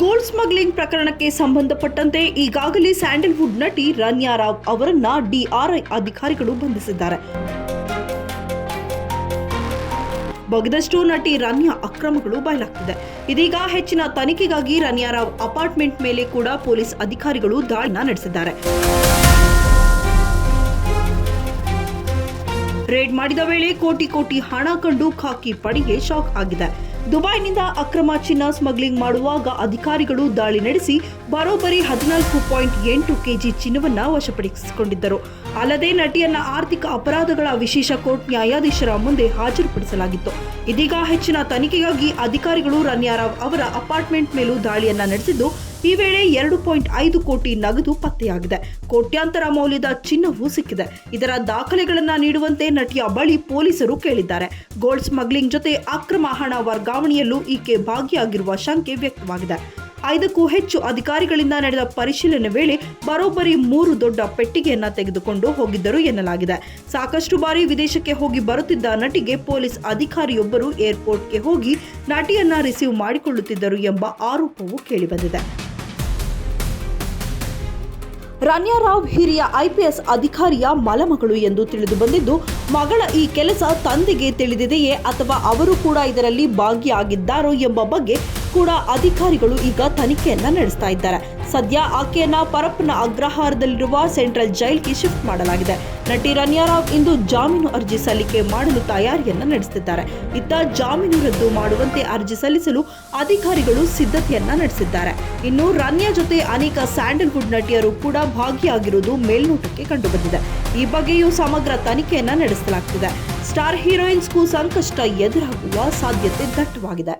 Gold smuggling ಪ್ರಕರಣಕ್ಕೆ ಸಂಬಂಧಪಟ್ಟಂತೆ ಈಗಾಗಲೇ ಸ್ಯಾಂಡಲ್ವುಡ್ ನಟಿ ರನ್ಯಾ ರಾವ್ ಅವರನ್ನ ಡಿಆರ್ಐ ಅಧಿಕಾರಿಗಳು ಬಂಧಿಸಿದ್ದಾರೆ. ಬಗೆದಷ್ಟು ನಟಿ ರನ್ಯಾ ಅಕ್ರಮಗಳು ಬಯಲಾಗ್ತಿದೆ. ಇದೀಗ ಹೆಚ್ಚಿನ ತನಿಖೆಗಾಗಿ ರನ್ಯಾ ರಾವ್ ಅಪಾರ್ಟ್ಮೆಂಟ್ ಮೇಲೆ ಕೂಡ ಪೊಲೀಸ್ ಅಧಿಕಾರಿಗಳು ದಾಳಿನ ನಡೆಸಿದ್ದಾರೆ. ರೇಡ್ ಮಾಡಿದ ವೇಳೆ ಕೋಟಿ ಕೋಟಿ ಹಣ ಕಂಡು ಖಾಕಿ ಪಡೆಗೆ ಶಾಕ್ ಆಗಿದೆ. ದುಬೈನಿಂದ ಅಕ್ರಮ ಚಿನ್ನ ಸ್ಮಗ್ಲಿಂಗ್ ಮಾಡುವಾಗ ಅಧಿಕಾರಿಗಳು ದಾಳಿ ನಡೆಸಿ ಬರೋಬ್ಬರಿ ಹದಿನಾಲ್ಕು ಪಾಯಿಂಟ್ ಎಂಟು ಕೆಜಿ ಚಿನ್ನವನ್ನ ವಶಪಡಿಸಿಕೊಂಡಿದ್ದರು. ಅಲ್ಲದೆ ನಟಿಯನ್ನ ಆರ್ಥಿಕ ಅಪರಾಧಗಳ ವಿಶೇಷ ಕೋರ್ಟ್ ನ್ಯಾಯಾಧೀಶರ ಮುಂದೆ ಹಾಜರುಪಡಿಸಲಾಗಿತ್ತು. ಇದೀಗ ಹೆಚ್ಚಿನ ತನಿಖೆಗಾಗಿ ಅಧಿಕಾರಿಗಳು ರನ್ಯಾರಾವ್ ಅವರ ಅಪಾರ್ಟ್ಮೆಂಟ್ ಮೇಲೂ ದಾಳಿಯನ್ನ ನಡೆಸಿದ್ದು ಈ ವೇಳೆ ಎರಡು ಪಾಯಿಂಟ್ ಐದು ಕೋಟಿ ನಗದು ಪತ್ತೆಯಾಗಿದೆ. ಕೋಟ್ಯಾಂತರ ಮೌಲ್ಯದ ಚಿನ್ನವೂ ಸಿಕ್ಕಿದೆ. ಇದರ ದಾಖಲೆಗಳನ್ನು ನೀಡುವಂತೆ ನಟಿಯ ಬಳಿ ಪೊಲೀಸರು ಕೇಳಿದ್ದಾರೆ. ಗೋಲ್ಡ್ ಸ್ಮಗ್ಲಿಂಗ್ ಜೊತೆ ಅಕ್ರಮ ಹಣ ವರ್ಗಾವಣೆಯಲ್ಲೂ ಈಕೆ ಭಾಗಿಯಾಗಿರುವ ಶಂಕೆ ವ್ಯಕ್ತವಾಗಿದೆ. ಐದಕ್ಕೂ ಹೆಚ್ಚು ಅಧಿಕಾರಿಗಳಿಂದ ನಡೆದ ಪರಿಶೀಲನೆ ವೇಳೆ ಬರೋಬ್ಬರಿ ಮೂರು ದೊಡ್ಡ ಪೆಟ್ಟಿಗೆಯನ್ನ ತೆಗೆದುಕೊಂಡು ಹೋಗಿದ್ದರು ಎನ್ನಲಾಗಿದೆ. ಸಾಕಷ್ಟು ಬಾರಿ ವಿದೇಶಕ್ಕೆ ಹೋಗಿ ಬರುತ್ತಿದ್ದ ನಟಿಗೆ ಪೊಲೀಸ್ ಅಧಿಕಾರಿಯೊಬ್ಬರು ಏರ್ಪೋರ್ಟ್ಗೆ ಹೋಗಿ ನಟಿಯನ್ನ ರಿಸೀವ್ ಮಾಡಿಕೊಳ್ಳುತ್ತಿದ್ದರು ಎಂಬ ಆರೋಪವೂ ಕೇಳಿಬಂದಿದೆ. ರನ್ಯಾ ರಾವ್ ಹಿರಿಯ ಐಪಿಎಸ್ ಅಧಿಕಾರಿಯ ಮಲಮಗಳು ಎಂದು ತಿಳಿದು ಬಂದಿದ್ದು, ಮಗಳ ಈ ಕೆಲಸ ತಂದೆಗೆ ತಿಳಿದಿದೆಯೇ ಅಥವಾ ಅವರು ಕೂಡ ಇದರಲ್ಲಿ ಭಾಗಿಯಾಗಿದ್ದಾರೋ ಎಂಬ ಬಗ್ಗೆ ಕೂಡ ಅಧಿಕಾರಿಗಳು ಈಗ ತನಿಖೆಯನ್ನ ನಡೆಸ್ತಾ ಇದ್ದಾರೆ. ಸದ್ಯ ಆಕೆಯನ್ನ ಪರಪ್ಪನ ಅಗ್ರಹಾರದಲ್ಲಿರುವ ಸೆಂಟ್ರಲ್ ಜೈಲ್ಗೆ ಶಿಫ್ಟ್ ಮಾಡಲಾಗಿದೆ. ನಟಿ ರನ್ಯಾ ರಾವ್ ಇಂದು ಜಾಮೀನು ಅರ್ಜಿ ಸಲ್ಲಿಕೆ ಮಾಡಲು ತಯಾರಿಯನ್ನ ನಡೆಸಿದ್ದಾರೆ ಇತ್ತ ಜಾಮೀನು ರದ್ದು ಮಾಡುವಂತೆ ಅರ್ಜಿ ಸಲ್ಲಿಸಲು ಅಧಿಕಾರಿಗಳು ಸಿದ್ಧತೆಯನ್ನ ನಡೆಸಿದ್ದಾರೆ. ಇನ್ನು ರನ್ಯಾ ಜೊತೆ ಅನೇಕ ಸ್ಯಾಂಡಲ್ವುಡ್ ನಟಿಯರು ಕೂಡ ಭಾಗಿಯಾಗಿರುವುದು ಮೇಲ್ನೋಟಕ್ಕೆ ಕಂಡುಬಂದಿದೆ. ಈ ಬಗ್ಗೆಯೂ ಸಮಗ್ರ ತನಿಖೆಯನ್ನ ನಡೆಸಲಾಗ್ತಿದೆ. ಸ್ಟಾರ್ ಹೀರೋಯಿನ್ಸ್ಗೂ ಸಂಕಷ್ಟ ಎದುರಾಗುವ ಸಾಧ್ಯತೆ ದಟ್ಟವಾಗಿದೆ.